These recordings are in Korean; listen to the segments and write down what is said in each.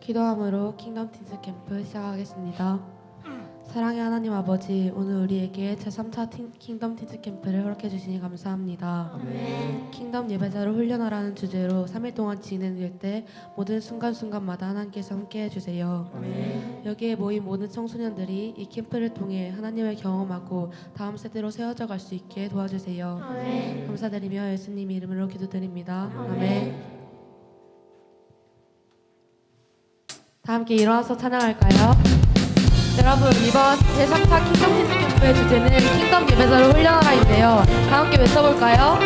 기도함으로 킹덤 틴스 캠프 시작하겠습니다. 사랑의 하나님 아버지, 오늘 우리에게 제3차 틴- 킹덤 틴스 캠프를 허락해 주시니 감사합니다. 킹덤 예배자를 훈련하라는 주제로 3일 동안 진행될 때 모든 순간순간마다 하나님께서 함께 해 주세요. 여기에 모인 모든 청소년들이 이 캠프를 통해 하나님을 경험하고 다음 세대로 세워져 갈 수 있게 도와주세요. 감사드리며 예수님 이름으로 기도드립니다. 아멘. 다 함께 일어나서 찬양할까요? 여러분 이번 제3차 킹덤 틴스 캠프의 주제는 킹덤 예배자로 훈련하라인데요. 다 함께 외쳐볼까요?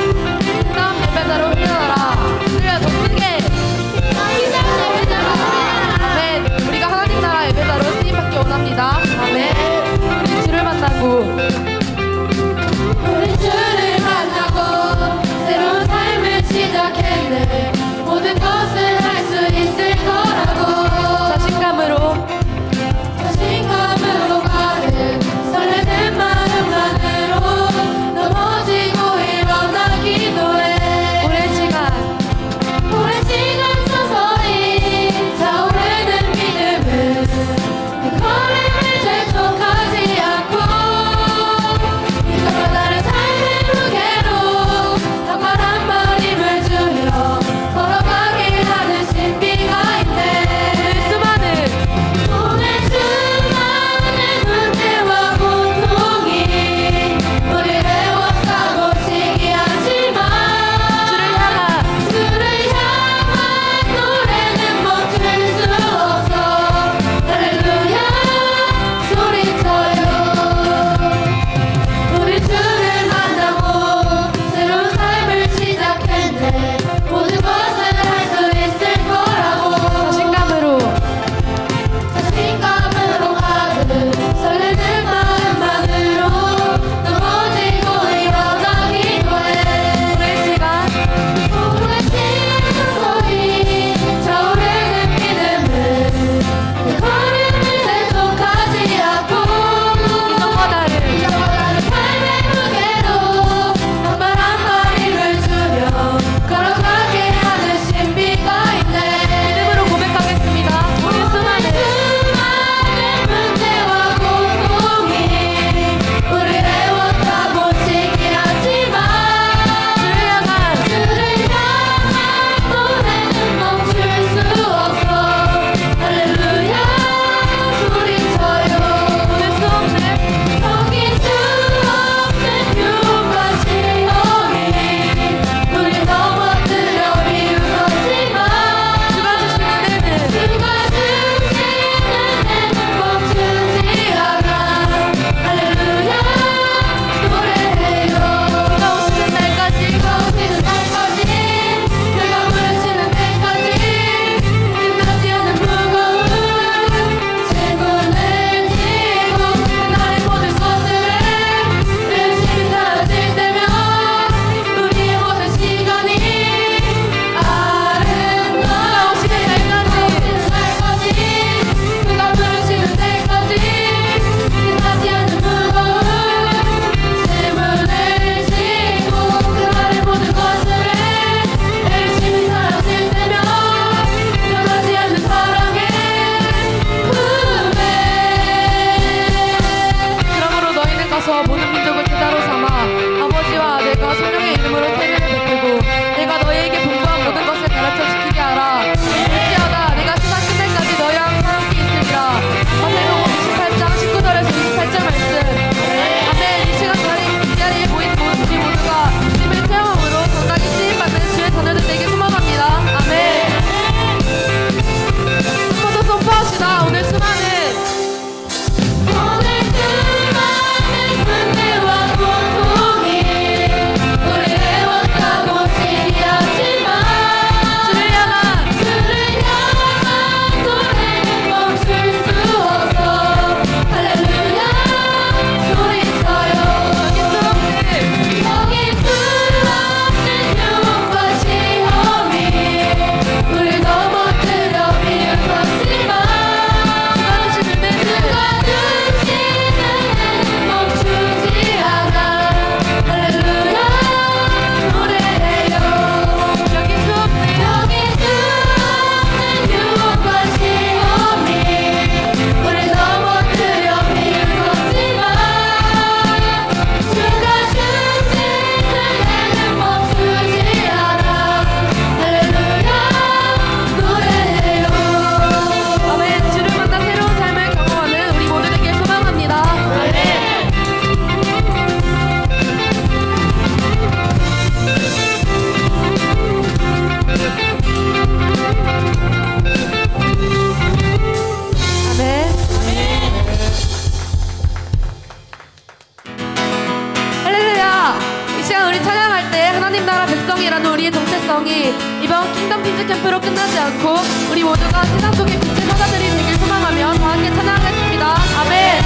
정이 이번 킹덤 빈즈 캠프로 끝나지 않고 우리 모두가 세상 속의 빛의 선사들이 되길 소망하며 다 함께 찬양하겠습니다. 아멘.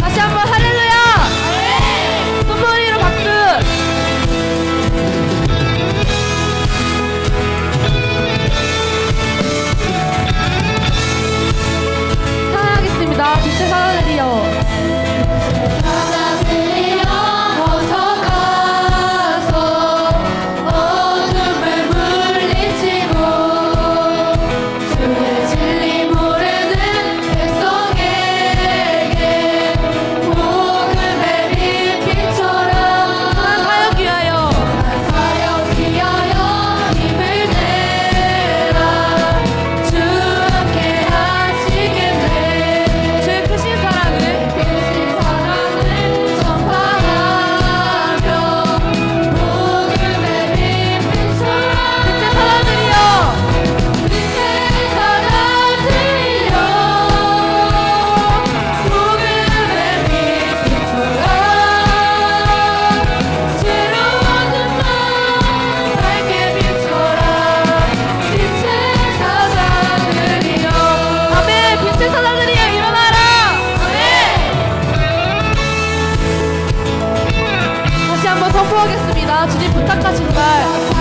다시 한번 할렐루야. 주님 부탁하신 날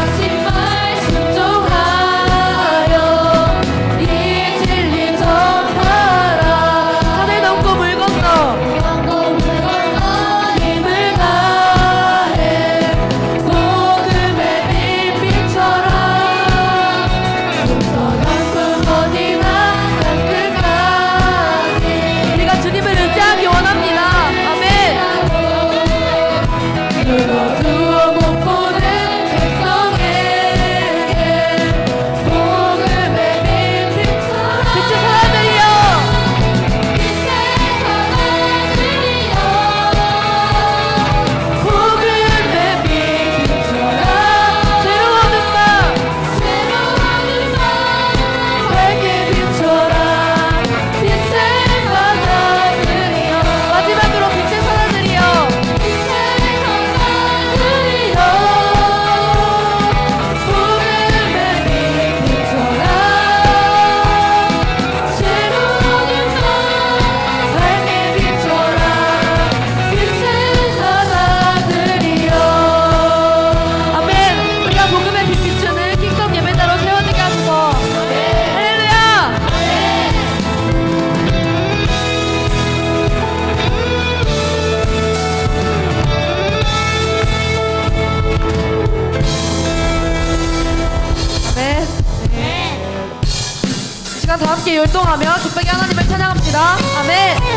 함께 율동하며 기쁘게 하나님을 찬양합니다. 아멘.